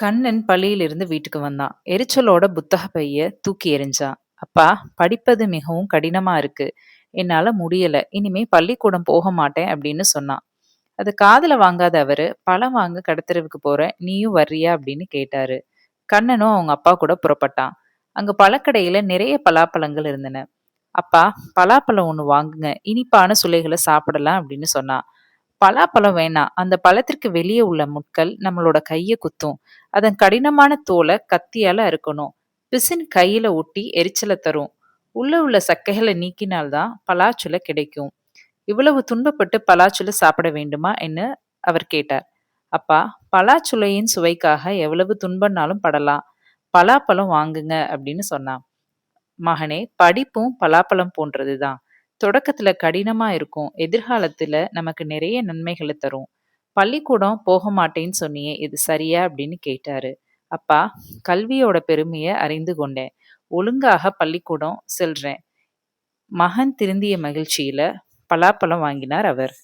கண்ணன் பள்ளியிலிருந்து வீட்டுக்கு வந்தான். எரிச்சலோட புத்தக பைய தூக்கி எறிஞ்சான். அப்பா, படிப்பது மிகவும் கடினமா இருக்கு. என்னால முடியல. இனிமே பள்ளிக்கூடம் போக மாட்டேன் அப்படின்னு சொன்னான். அது காதல வாங்காத அவரு, பழம் வாங்க கடத்தெருவுக்கு போற நீயும் வர்றியா அப்படின்னு கேட்டாரு. கண்ணனும் அவங்க அப்பா கூட புறப்பட்டான். அங்க பழக்கடையில நிறைய பலாப்பழங்கள் இருந்தன. அப்பா, பலாப்பழம் ஒன்று வாங்குங்க. இனிப்பான சுலைகளை சாப்பிடலாம் அப்படின்னு சொன்னான். பலாப்பழம் வேணாம். அந்த பழத்திற்கு வெளியே உள்ள முட்கள் நம்மளோட கையை குத்தும். அதன் கடினமான தோலை கத்தியால அறுக்கணும். பிசின் கையில ஒட்டி எரிச்சலை தரும். உள்ள உள்ள சக்கைகளை நீக்கினால்தான் பலாச்சுளை கிடைக்கும். இவ்வளவு துன்பப்பட்டு பலாச்சுளை சாப்பிட வேண்டுமா என்று அவர் கேட்டார். அப்பா, பலாச்சுளையின் சுவைக்காக எவ்வளவு துன்பம்னாலும் படலாம். பலாப்பழம் வாங்குங்க அப்படின்னு சொன்னான். மகனே, படிப்பும் பலாப்பழம் போன்றதுதான். தொடக்கத்துல கடினமா இருக்கும். எதிர்காலத்துல நமக்கு நிறைய நன்மைகளை தரும். பள்ளிக்கூடம் போக மாட்டேன்னு சொன்னியே, இது சரியா அப்படின்னு கேட்டாரு. அப்பா, கல்வியோட பெருமையை அறிந்து கொண்டேன். ஒழுங்காக பள்ளிக்கூடம் செல்றேன். மகன் திருந்திய மகிழ்ச்சியில பலாப்பழம் வாங்கினார் அவர்.